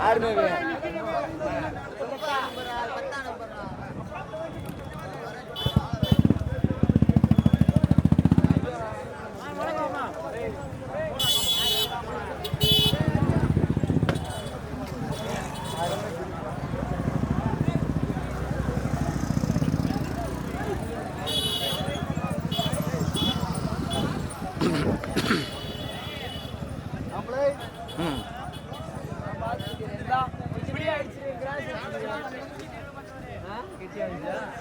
ஆறுநூறு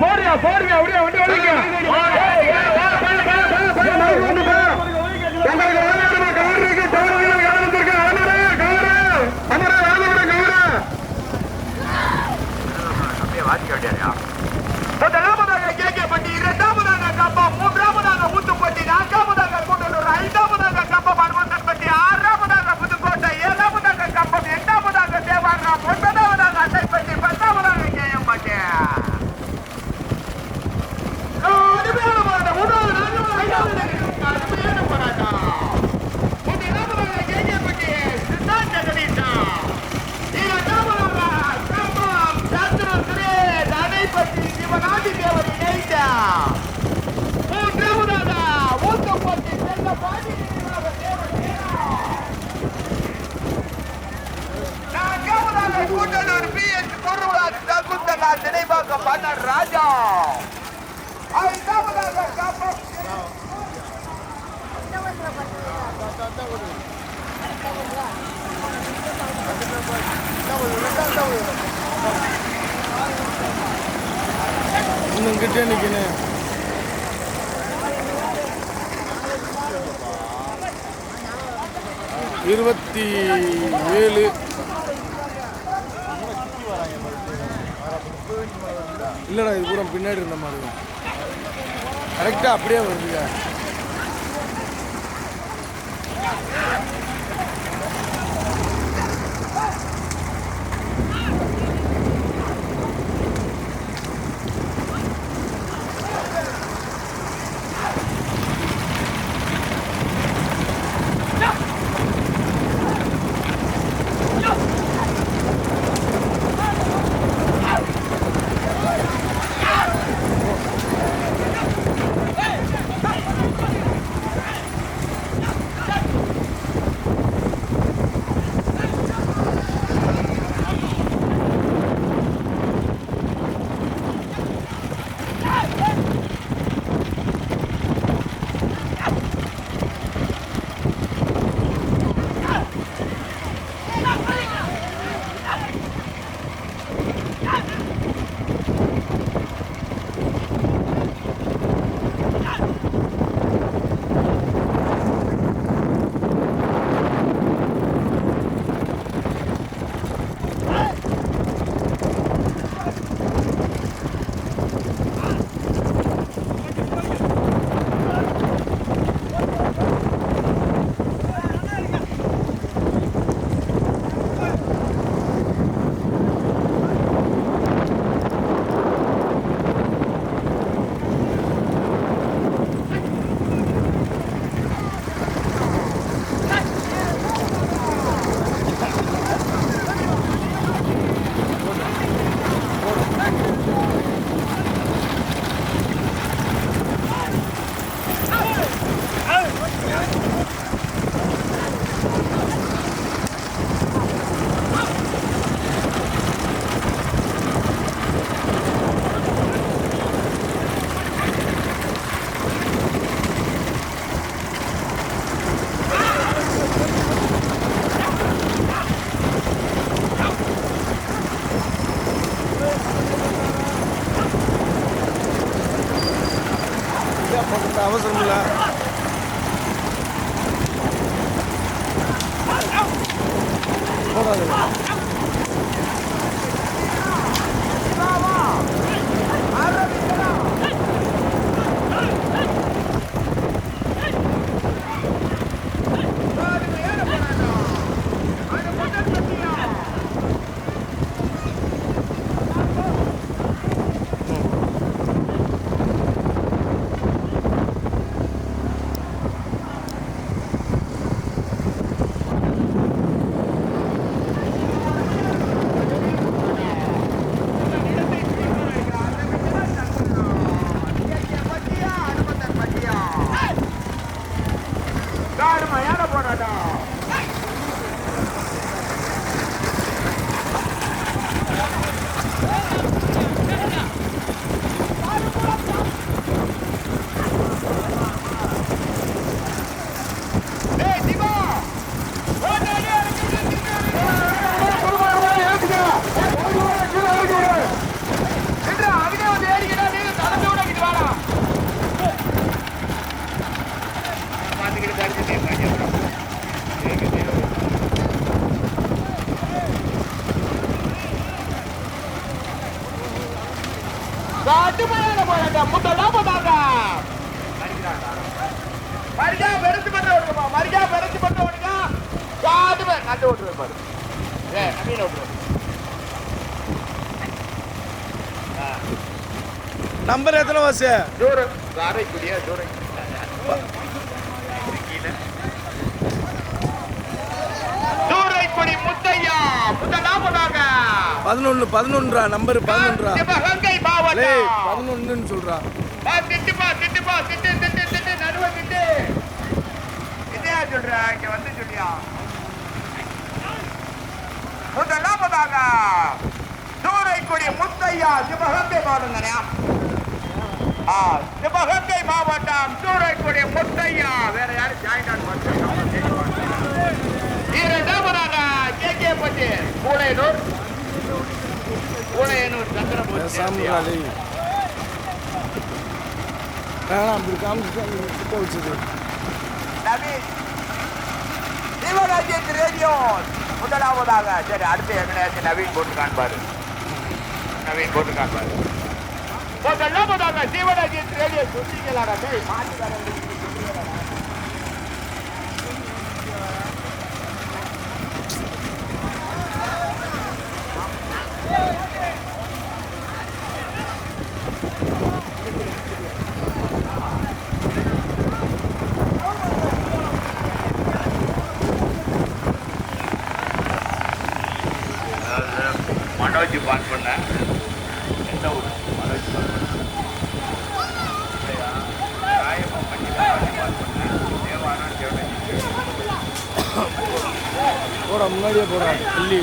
போறியா போறியா அப்படியே வண்டி ஓடிங்க சகுந்தலா நினைவாக ராஜா ஐந்தாவதாக கம்பம் இன்னும் கிட்டே நிக்கணும் இருபத்தி ஏழு இல்லைடா இது பூரா பின்னாடி இருந்த மாதிரி கரெக்டா அப்படியே வருதுங்க. கடுமையான போராட்டம் கடுமையான போராட்டம் முதலாம் போதாங்க மரியா பெருசு பண்ண விடுமா மரியா பெருசு பண்ண விடுங்க காதுமே நல்ல விட்டுருவேன் பாரு. ஏ நவீன விட்டுருவேன் நம்பர் எத்தனை வாசு? தூரம் காரைக்குடியா தூரம் தூரைக்குடி முத்தையா. முதலாவதாக பதினொன்று பதினொன்றா? நம்பர் பதினொன்றா? பதினொன்றுன்னு சொல்றா. சொல்ற? இங்க வந்து சொல்லியா? முதலாவதாக தூரைக்குடி முத்தையா சிவகங்கை ஆ சிவகங்கை மாவட்டம் தூரைக்குடி முத்தையா. வேற யாரும் ஜாயின் ஆன் இரண்டாவதாக கே கே பட்டி பூனையனூர் பூனையனூர் சந்திரபூர் வேணாம் அப்படி காமிச்சு கிட்ட சிவராஜ்யத் ரேடியோ முதலாவதாக சரி அடுத்து எங்கனையாச்சும் நவீன் போட்டு காண்பாரு நவீன் போட்டு காண்பாரு முதலாவதாக சிவராஜ்யத் ரேடியோ சொல்லிக்கலாடா டேய் மாட்டுக்காரன் மனோஜ் பண்ணேன் எந்த ஊர் மனோஜ் பான் பண்ண ராயப்பட்டி பான் பண்ண தேவானா முன்னாடியே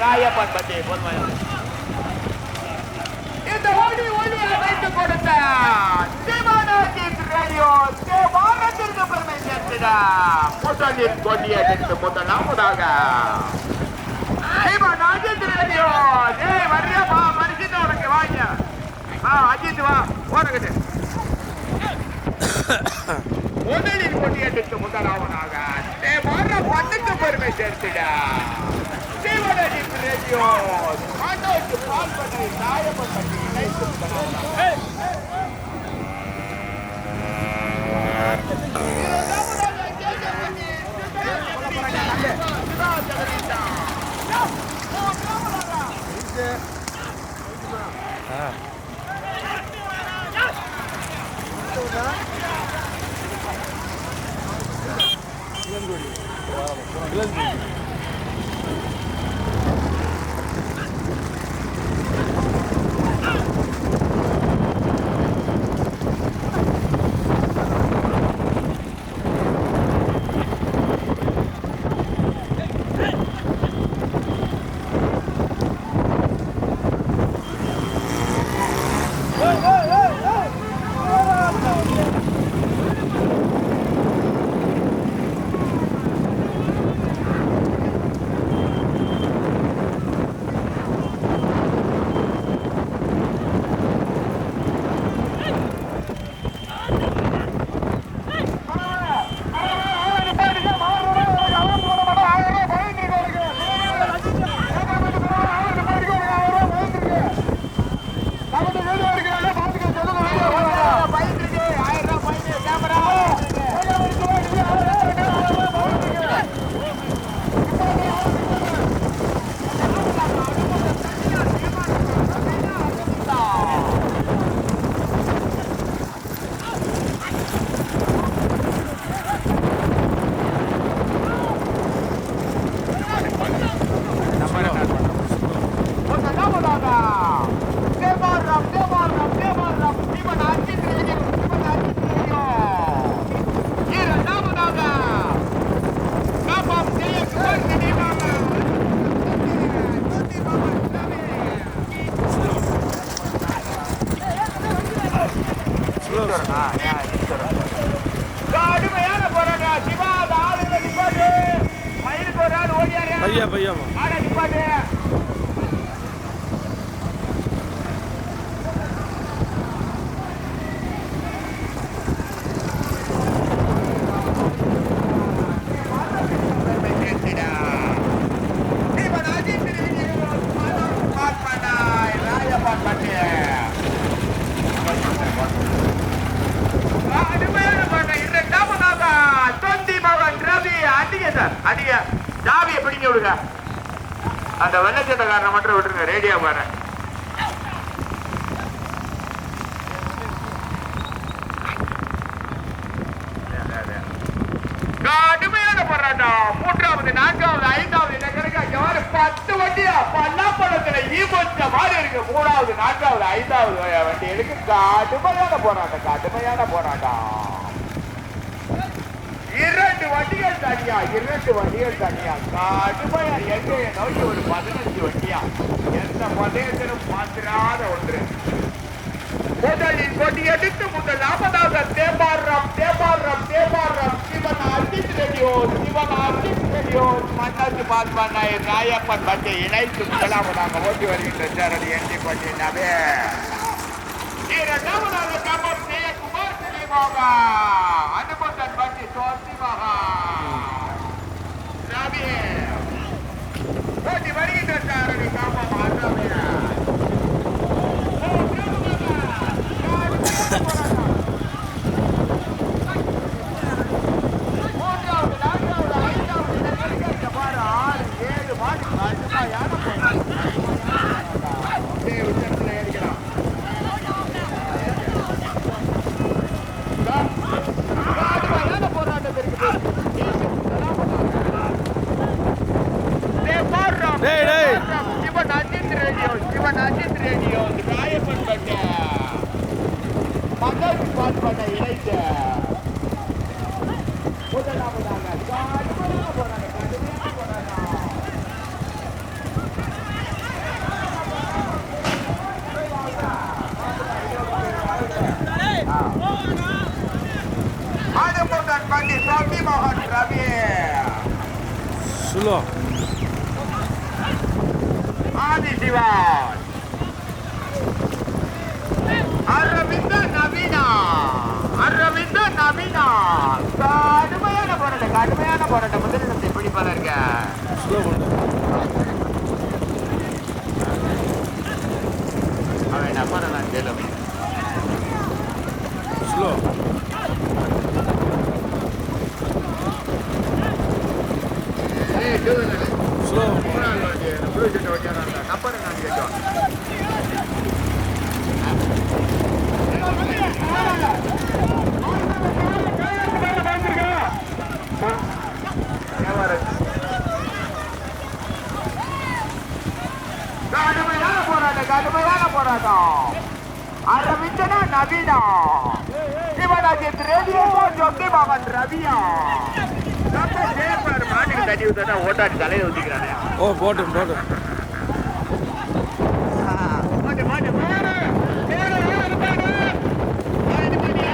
ராயப்பன் பத்தி இந்த ஓடி ஓடியை வைத்துக் கொடுத்த சிவனாஜித் ரேடியோ தேவாரத்திற்கு பெருமை சேர்த்திட முதலில் கொடியெடுத்து முதலாவதாக சிவனாஜித் ரேடியோ டேய் வர்றியாப்பா மனுஷன் உனக்கு வாங்க ஆ அஜித் வா போனகிட்டு முதலில் கொடியெடுத்து முதலாவதாக பத்துக்கு பெருமை சேர்த்திட சிவனாஜித் ரேடியோ மனோஜ் பால்பனை ராயப்பட்டி இணைத்து முதலாவதாக Glenn அந்த வெள்ளச்சட்டக்காரனை மட்டும் விட்டுருங்க. ரேடியோ பாரு. கடுமையான போராட்டம் மூன்றாவது நான்காவது ஐந்தாவது இந்த பத்து வண்டியா? பல்லாப்பழத்துல ஈபத்த மாதிரி இருக்கு. மூணாவது நான்காவது ஐந்தாவது வண்டி இருக்கு கடுமையான போராட்டம் கடுமையான போராட்டம் வண்டிகள் வண்டிகள் தனியா? கடுமையா எண்ணெயை நோக்கி ஒரு பதினஞ்சு வண்டியா? எந்த பதயத்திலும் மாத்திராத ஒன்று. முதலில் கொடி எடுத்து முதல் முதலாவதாக தேபாடுறோம் தேபாடுறோம் தேபாடுறோம் சிவன் அர்ஜித் ரெடியோ சிவன் அர்ஜித் ரெடியோ மன்னாசி பால்பான் நாயர் ராயப்பன் பட்டை இணைத்து முதலாவதாக ஓட்டி வருகின்ற சேரடி எண்ணி பண்ணினாவே இரண்டாவதாக கம்பம் ஜெயக்குமார் சினிமாவா அனுபந்தன் பட்டி சோசிவகா ரவி ஓட்டி வருகின்ற சேரடி கம்பம் ஆண்டவே மூன்றாவது நான்காவது ஐந்தாவது இடங்களுக்கு பாரு ஆறு ஏழு மாடி கடுமையான போராட்டம். அப்படியே உச்சத்துல ஏறிக்கலாம். கடுமையான போராட்டத்திற்கு டேய், பாருடா. டேய், டேய். சிவன் அஜித் ரேடியோ சிவன் அஜித் ரேடியோ ராயப்பன் பட்ட மகள் பால் பண்ண இணைத்த முதலாவதாக கடுமையான போராட்டம் கடுமையான போராட்டம் ஆனந்தன் பள்ளி சுவாமி மோகன் ரவி சொல்லு ஆதி சிவான். அரவிந்த நவீனா அரவிந்த நவீனா கடுமையான போராட்டம் கடுமையான போராட்டம் வந்து கடுமையான போராட்டம் அரவிந்தனா நவீனா சிவராஜித் ரேடியோ ஜோக்கி மகன் ரவியா நம்ம மாட்டுக்கு தண்ணி ஊத்தா ஓட்டாடி தலையை ஊத்திக்கிறானே ஓ போட்டும் போட்டும் மாட்டு மாட்டு மாடு நேரா யாரு பாடு ஆடு பண்ணி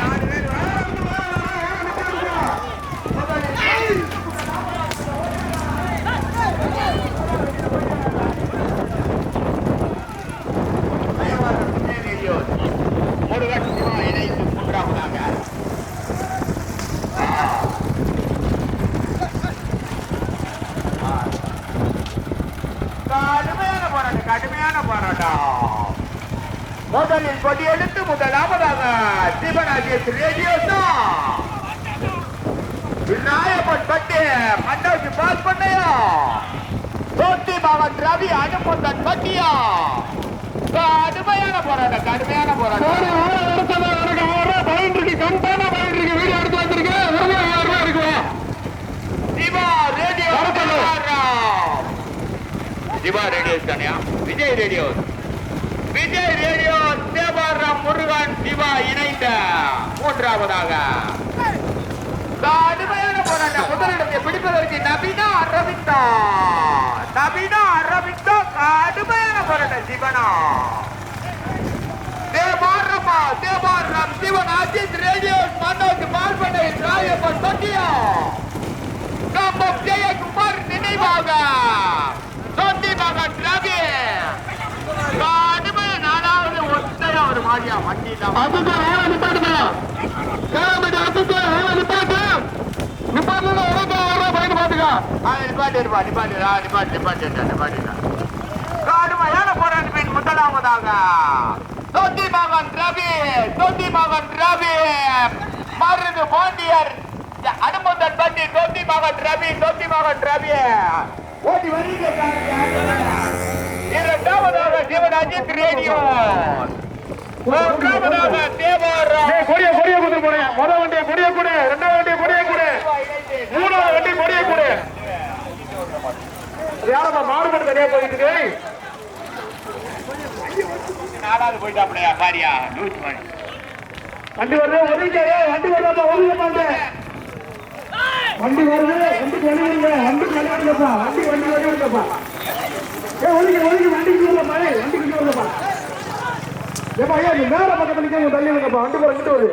நாலு பேர் முருகன் சிவா இணைந்து மூன்றாவதாக கடுமையான போராட்டம் கடுமையான போராட்டம் முதலில் கொடி எடுத்து முதலாவதாக சிவராஜேஷ் ரேடியோ தான் விநாயகன் பட்டு மண்டவுக்கு பாஸ் பண்ணையா தோட்டி மகன் ரவி அனுப்பந்தன் பட்டியா கடுமையான போராட்டம் கடுமையான போராட்டம். Siva radio Siva radio Thaniya Vijay radio. Vijay radio Devaram Murugan Siva இணைந்த மூன்றாவதாக. கடுமையான போராட்டம். முதலிடத்தை பிடிப்பதற்கு நவீனா அரவிந்தா. நவீனா அரவிந்தா கடுமையான போராட்டம் சிவனா தேவாரமா தேவாரம் சிவன் அஜித் ரேடியோ மன்னோக்கு மார்பனை ராயப்பன் பட்டியா கம்பம் ஜெயக்குமார் நினைவாக சொந்தி மகன் ரவி கடுமையான நாலாவது ஒத்தையா ஒரு மாடியா வண்டி தான் நிப்பாட்டு இருப்பா நிப்பாட்டு நிப்பாட்டு நிப்பாட்டு நிப்பாட்டு கடுமையான போராட்டத்தின் தொட்டி மகன் ரவி தொட்டி மகன் ரவி. மருந்து பாண்டியர். அனுமந்தன் பட்டி தொட்டி மகன் ரவி தொட்டி மகன் ரவி. ஓடி வருகிறார் இரண்டாவதாக அஜித் ரேடியோ. மூன்றாவதாக தேவாரா கொடிய கொடிய குதிரை வண்டியை கொடிய கொடு. ரெண்டாவது வண்டியை கொடிய மூணாவது வண்டி கொடிய கொடு. யாரம்மா மாறுபட்டு தனியா போயிட்டு இருக்கு? நாலாவது போயிட்டாப்லையா பாரியா லூஸ் மணி வண்டி வருது ஒதுங்க வண்டி வருதாப்பா ஒதுங்க மாட்டேன் வண்டி வருது வண்டி வழி வண்டி வண்டிக்கு வண்டி வண்டி வழி விடுங்கப்பா ஏ ஒதுங்க ஒதுங்க வண்டி வரலப்பா வண்டி வண்டிக்கு வரலப்பா ஏப்பா ஐயா நீ மேல பக்கத்துல நிக்க தள்ளி விடுங்கப்பா வண்டி போற கிட்ட வருது.